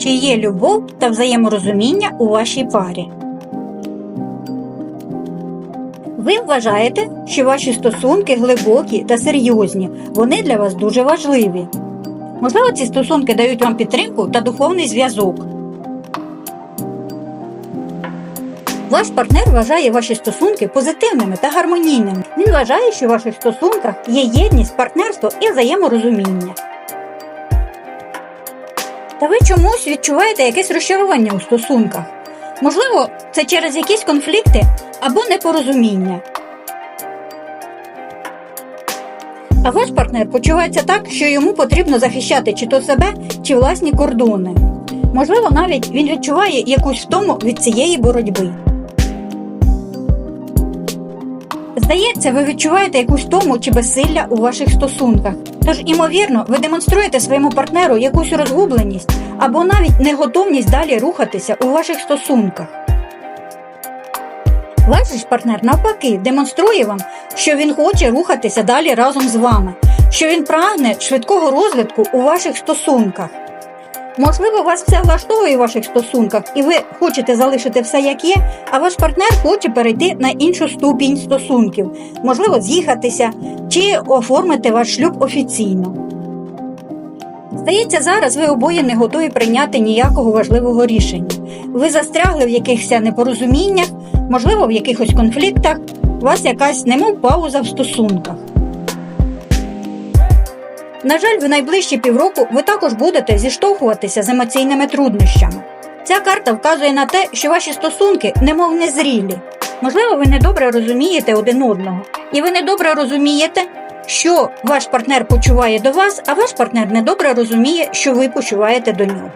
чи є любов та взаєморозуміння у вашій парі. Ви вважаєте, що ваші стосунки глибокі та серйозні, вони для вас дуже важливі. Можливо, ці стосунки дають вам підтримку та духовний зв'язок. Ваш партнер вважає ваші стосунки позитивними та гармонійними. Він вважає, що в ваших стосунках є єдність, партнерство і взаєморозуміння. Та ви чомусь відчуваєте якесь розчарування у стосунках. Можливо, це через якісь конфлікти або непорозуміння. А ваш партнер почувається так, що йому потрібно захищати чи то себе, чи власні кордони. Можливо, навіть він відчуває якусь втому від цієї боротьби. Здається, ви відчуваєте якусь втому чи безсилля у ваших стосунках. Тож, імовірно, ви демонструєте своєму партнеру якусь розгубленість або навіть неготовність далі рухатися у ваших стосунках. Ваш ж партнер навпаки демонструє вам, що він хоче рухатися далі разом з вами, що він прагне швидкого розвитку у ваших стосунках. Можливо, вас все влаштовує у ваших стосунках, і ви хочете залишити все як є, а ваш партнер хоче перейти на іншу ступінь стосунків, можливо, з'їхатися чи оформити ваш шлюб офіційно. Здається, зараз ви обоє не готові прийняти ніякого важливого рішення. Ви застрягли в якихось непорозуміннях, можливо, в якихось конфліктах, у вас якась немов пауза в стосунках. На жаль, в найближчі півроку ви також будете зіштовхуватися з емоційними труднощами. Ця карта вказує на те, що ваші стосунки немов незрілі. Можливо, ви недобре розумієте один одного, і ви недобре розумієте, що ваш партнер почуває до вас, а ваш партнер недобре розуміє, що ви почуваєте до нього.